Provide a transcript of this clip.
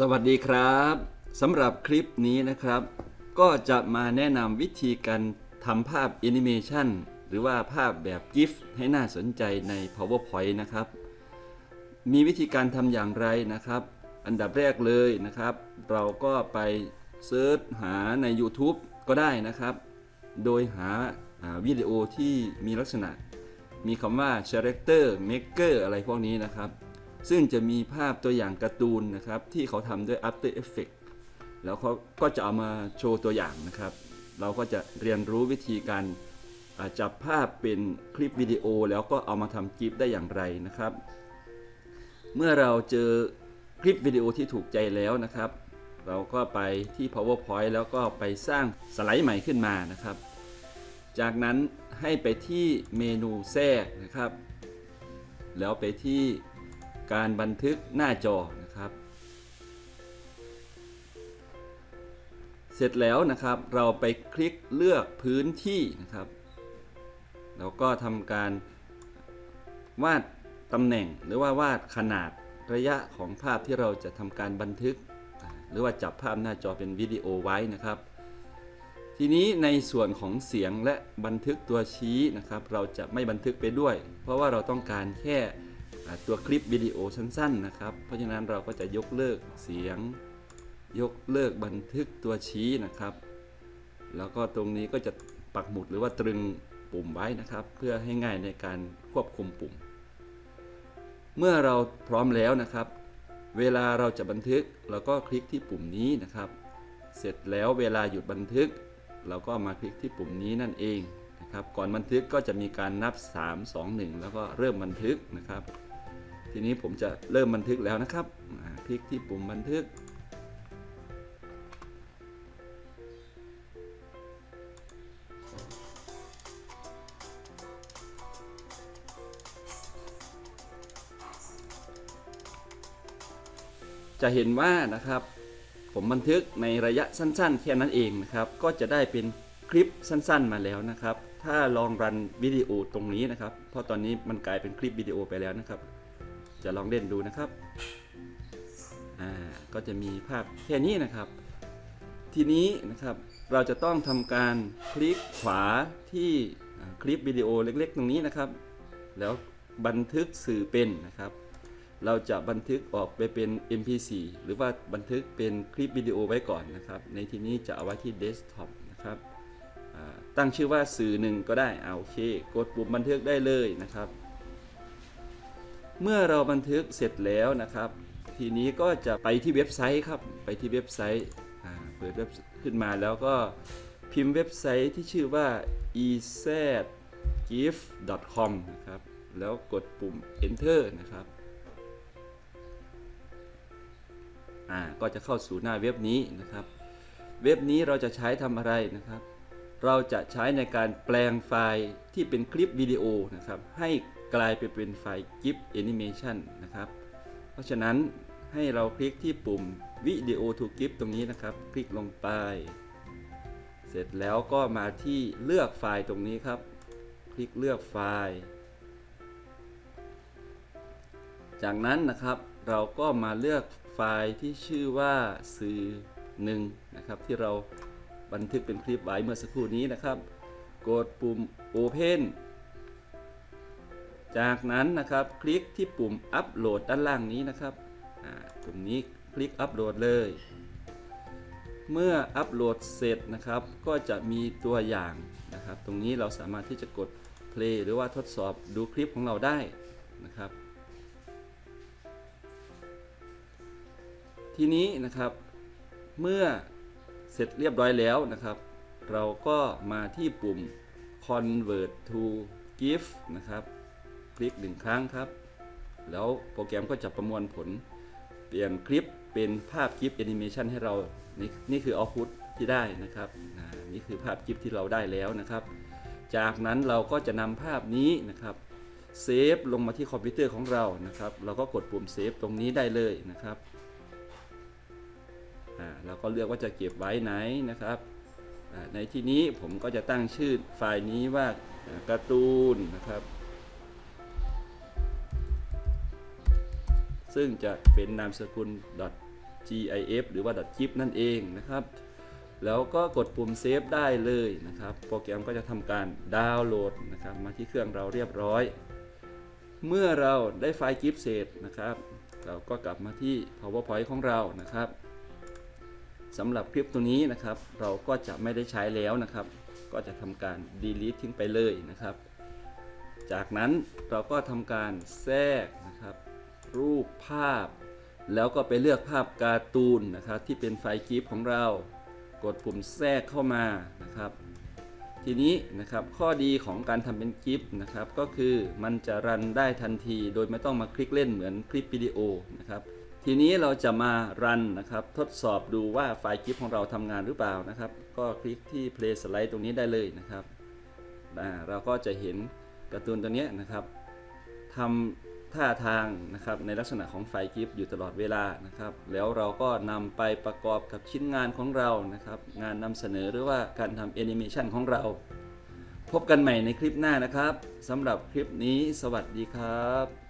สวัสดีครับสำหรับคลิปนี้นะครับ ก็จะมาแนะนำวิธีการทำภาพแอนิเมชันหรือว่าภาพแบบ GIF ให้น่าสนใจใน PowerPoint นะครับ มีวิธีการทำอย่างไรนะครับ อันดับแรกเลยนะครับ เราก็ไปเซิร์ชหาใน YouTube ก็ได้นะครับ โดยหาาวิดีโอที่มีลักษณะ มีคำว่า character maker อะไรพวกนี้นะครับ ซึ่งจะมีภาพตัวอย่างการ์ตูนนะครับ ที่เขาทำด้วย After Effects แล้วเขาก็จะเอามาโชว์ตัวอย่างนะครับ เราก็จะเรียนรู้วิธีการจับภาพเป็นคลิปวิดีโอ แล้วก็เอามาทำกิฟได้อย่างไรนะครับ เมื่อเราเจอคลิปวิดีโอที่ถูกใจแล้วนะครับ เราก็ไปที่ PowerPoint แล้วก็ไปสร้างสไลด์ใหม่ขึ้นมานะครับ จากนั้นให้ไปที่เมนูแทรกนะครับ แล้วไปที่ การบันทึกหน้าจอนะครับ เสร็จแล้วนะครับเราไปคลิกเลือกพื้นที่นะครับแล้วก็ทำการวาดตำแหน่งหรือว่าวาดขนาดระยะของภาพที่เราจะทำการบันทึก หรือว่าจับภาพหน้าจอเป็นวิดีโอไว้นะครับ ทีนี้ในส่วนของเสียงและบันทึกตัวชี้นะครับ เราจะไม่บันทึกไปด้วย เพราะว่าเราต้องการแค่ ตัวคลิปวิดีโอสั้นๆนะครับ เพราะฉะนั้นเราก็จะยกเลิกเสียง ยกเลิกบันทึกตัวชี้นะครับ แล้วก็ตรงนี้ก็จะปักหมุดหรือว่าตรึงปุ่มไว้นะครับ เพื่อให้ง่ายในการควบคุมปุ่ม เมื่อเราพร้อมแล้วนะครับ เวลาเราจะบันทึกเราก็คลิกที่ปุ่มนี้นะครับ เสร็จแล้วเวลาหยุดบันทึก เราก็มาคลิกที่ปุ่มนี้นั่นเองนะครับ ก่อนบันทึกก็จะมีการนับ 3 2 1 แล้วก็เริ่มบันทึกนะครับ ทีนี้ผมจะเริ่มบันทึกแล้วนะครับคลิกที่ปุ่มบันทึก จะเห็นว่านะครับ ผมบันทึกในระยะสั้นๆ แค่นั้นเองนะครับ ก็จะได้เป็นคลิปสั้นๆมาแล้วนะครับ ถ้าลองรันวิดีโอตรงนี้นะครับ เพราะตอนนี้มันกลายเป็นคลิปวิดีโอไปแล้วนะครับ จะลองเล่นดูนะครับ อ่า ก็จะมีภาพแค่นี้นะครับ ทีนี้นะครับเราจะต้องทำการคลิกขวาที่คลิปวิดีโอเล็กๆ ตรงนี้นะครับ แล้วบันทึกสื่อเป็นนะครับ เราจะบันทึกออกไปเป็น MP4 หรือว่าบันทึกเป็นคลิปวิดีโอไว้ก่อนนะครับ ในที่นี้จะเอาไว้ที่เดสก์ท็อปนะครับตั้งชื่อว่าสื่อหนึ่งก็ได้เอาโอเค กดปุ่มบันทึกได้เลยนะครับ เมื่อเราบันทึกเสร็จแล้วนะครับ ทีนี้ก็จะไปที่เว็บไซต์ครับ ไปที่เว็บไซต์เปิดเว็บขึ้นมาแล้วก็พิมพ์เว็บไซต์ที่ชื่อว่า ezgift.com นะครับ แล้วกดปุ่ม enter นะครับ อ่า ก็จะเข้าสู่หน้าเว็บนี้นะครับ เว็บนี้เราจะใช้ทำอะไรนะครับ เราจะใช้ในการแปลงไฟล์ที่เป็นคลิปวิดีโอนะครับ ให้ กลายไปเป็นไฟล์ GIF Animation นะครับ เพราะฉะนั้นให้เราคลิกที่ปุ่มวิดีโอ to GIF ตรงนี้นะครับ คลิกลงไป เสร็จแล้วก็มาที่เลือกไฟล์ตรงนี้ครับ คลิกเลือกไฟล์ จากนั้นนะครับเราก็มาเลือกไฟล์ที่ชื่อว่าสื่อหนึ่งนะครับที่เราบันทึกเป็นคลิปไว้เมื่อสักครู่นี้นะครับ กดปุ่ม Open จากนั้นนะครับคลิกที่ปุ่มอัปโหลดด้านล่างนี้นะครับปุ่มนี้คลิกอัปโหลดเลย เมื่ออัปโหลดเสร็จนะครับ ก็จะมีตัวอย่างนะครับ ตรงนี้เราสามารถที่จะกด play หรือว่าทดสอบดูคลิปของเราได้นะครับ ทีนี้นะครับเมื่อเสร็จเรียบร้อยแล้วนะครับ เราก็มาที่ปุ่ม convert to GIF นะครับ คลิกหนึ่งครั้งครับ แล้วโปรแกรมก็จะประมวลผล เปลี่ยนคลิปเป็นภาพ GIF Animation ให้เรา นี่นี่คือ output ที่ได้นะครับนี่คือภาพ GIF ที่เราได้แล้วนะครับ จากนั้นเราก็จะนำภาพนี้นะครับเซฟลงมาที่คอมพิวเตอร์ของเรานะครับ เราก็กดปุ่มเซฟตรงนี้ได้เลยนะครับอ่าเราก็เลือกว่าจะเก็บไว้ไหนนะครับในที่นี้ผมก็จะตั้งชื่อไฟล์นี้ว่าการ์ตูนนะครับ ซึ่งจะเป็นนามสกุล .gif หรือว่า .gif นั่นเองนะครับ แล้วก็กดปุ่มเซฟได้เลยนะครับ โปรแกรมก็จะทำการดาวน์โหลดนะครับ มาที่เครื่องเราเรียบร้อย เมื่อเราได้ไฟล์ GIF เสร็จนะครับ เราก็กลับมาที่ PowerPoint ของเรานะครับสำหรับคลิปตัวนี้นะครับ เราก็จะไม่ได้ใช้แล้วนะครับ ก็จะทำการ delete ทิ้งไปเลยนะครับ จากนั้นเราก็ทำการแทรกนะครับ รูปภาพ แล้วก็ไปเลือกภาพการ์ตูนนะครับที่เป็นไฟล์กิฟของเรา กดปุ่มแทรกเข้ามานะครับ ทีนี้นะครับข้อดีของการทำเป็นกิฟนะครับก็คือมันจะรันได้ทันทีโดยไม่ต้องมาคลิกเล่นเหมือนคลิปวิดีโอนะครับทีนี้เราจะมารันนะครับทดสอบดูว่าไฟล์กิฟของเราทำงานหรือเปล่านะครับ ก็คลิกที่ play slide ตรงนี้ได้เลยนะครับเราก็จะเห็นการ์ตูนตัวนี้นะครับทำ ท่าทางนะครับในลักษณะของไฟกิฟอยู่ตลอดเวลานะครับ แล้วเราก็นำไปประกอบกับชิ้นงานของเรานะครับงานนำเสนอหรือว่าการทำแอนิเมชันของเรา พบกันใหม่ในคลิปหน้านะครับสำหรับคลิปนี้ สวัสดีครับ